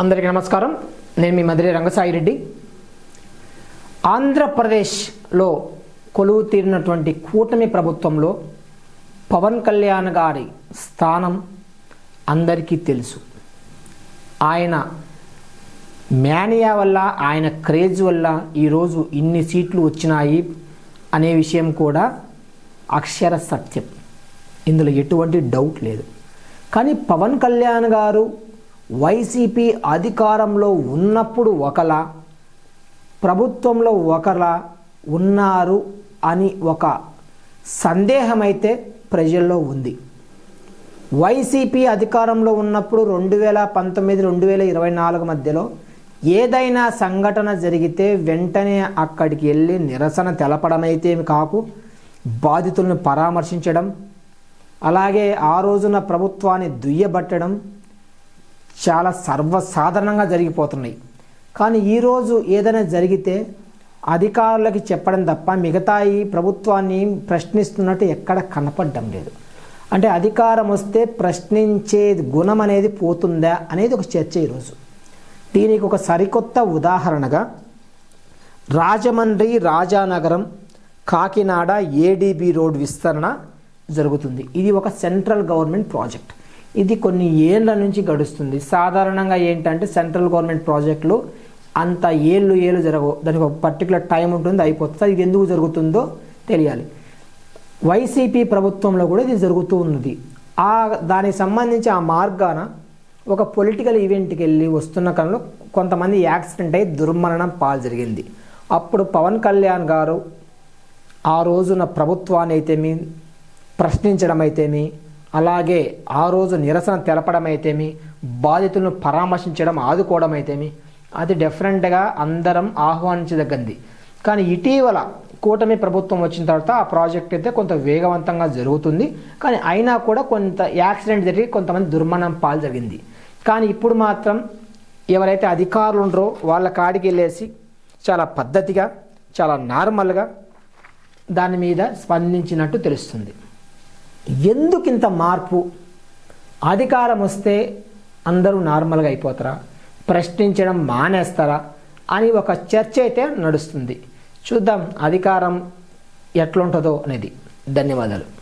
అందరికీ నమస్కారం. నేను మీ మధురి రంగసాయి రెడ్డి. ఆంధ్రప్రదేశ్లో కొలువు తీరినటువంటి కూటమి ప్రభుత్వంలో పవన్ కళ్యాణ్ గారి స్థానం అందరికీ తెలుసు. ఆయన మేనియా వల్ల ఆయన క్రేజ్ వల్ల ఈరోజు ఇన్ని సీట్లు వచ్చినాయి అనే విషయం కూడా అక్షర సత్యం. ఇందులో ఎటువంటి డౌట్ లేదు. కానీ పవన్ కళ్యాణ్ గారు వైసీపీ అధికారంలో ఉన్నప్పుడు ఒకలా ప్రభుత్వంలో ఒకలా ఉన్నారు అని ఒక సందేహం అయితే ప్రజల్లో ఉంది. వైసీపీ అధికారంలో ఉన్నప్పుడు రెండు వేల పంతొమ్మిది రెండు వేల ఇరవై నాలుగు మధ్యలో ఏదైనా సంఘటన జరిగితే వెంటనే అక్కడికి వెళ్ళి నిరసన తెలపడమైతే కాకు బాధితులను పరామర్శించడం అలాగే ఆ రోజున ప్రభుత్వాన్ని దుయ్యబట్టడం చాలా సర్వసాధారణంగా జరిగిపోతున్నాయి. కానీ ఈరోజు ఏదైనా జరిగితే అధికారులకి చెప్పడం తప్ప మిగతా ఈ ప్రభుత్వాన్ని ప్రశ్నిస్తున్నట్టు ఎక్కడ కనపడడం లేదు. అంటే అధికారం వస్తే ప్రశ్నించే గుణం అనేది పోతుందా అనేది ఒక చర్చ ఈరోజు దీనికి ఒక సరికొత్త ఉదాహరణగా రాజమండ్రి రాజానగరం కాకినాడ ఏడీబీ రోడ్ విస్తరణ జరుగుతుంది. ఇది ఒక సెంట్రల్ గవర్నమెంట్ ప్రాజెక్ట్. ఇది కొన్ని ఏళ్ళ నుంచి గడుస్తుంది. సాధారణంగా ఏంటంటే సెంట్రల్ గవర్నమెంట్ ప్రాజెక్టులు అంత ఏళ్ళు ఏళ్ళు జరగవు. దానికి ఒక పర్టికులర్ టైం ఉంటుంది అయిపోతుంది. అది ఎందుకు జరుగుతుందో తెలియాలి. వైసీపీ ప్రభుత్వంలో కూడా ఇది జరుగుతూ ఉన్నది. ఆ దానికి సంబంధించి ఆ మార్గాన ఒక పొలిటికల్ ఈవెంట్కి వెళ్ళి వస్తున్న కాలంలో కొంతమంది యాక్సిడెంట్ అయ్యి దుర్మరణం పాలు జరిగింది. అప్పుడు పవన్ కళ్యాణ్ గారు ఆ రోజున ప్రభుత్వాన్ని అయితేమి ప్రశ్నించడం అయితేమి అలాగే ఆ రోజు నిరసన తెలపడం అయితేమి బాధితులను పరామర్శించడం ఆదుకోవడం అయితేమి అది డెఫరెంట్గా అందరం ఆహ్వానించదగ్గంది. కానీ ఇటీవల కూటమి ప్రభుత్వం వచ్చిన తర్వాత ఆ ప్రాజెక్ట్ అయితే కొంత వేగవంతంగా జరుగుతుంది. కానీ అయినా కూడా కొంత యాక్సిడెంట్ జరిగి కొంతమంది దుర్మరణం పాలు జరిగింది. కానీ ఇప్పుడు మాత్రం ఎవరైతే అధికారులు ఉండరో వాళ్ళ కాడికి వెళ్ళేసి చాలా పద్ధతిగా చాలా నార్మల్గా దాని మీద స్పందించినట్టు తెలుస్తుంది. ఎందుకు ఇంత మార్పు? అధికారం వస్తే అందరూ నార్మల్గా అయిపోతారా? ప్రశ్నించడం మానేస్తారా? అని ఒక చర్చ అయితే నడుస్తుంది. చూద్దాం అధికారం ఎట్లుంటుందో అనేది. ధన్యవాదాలు.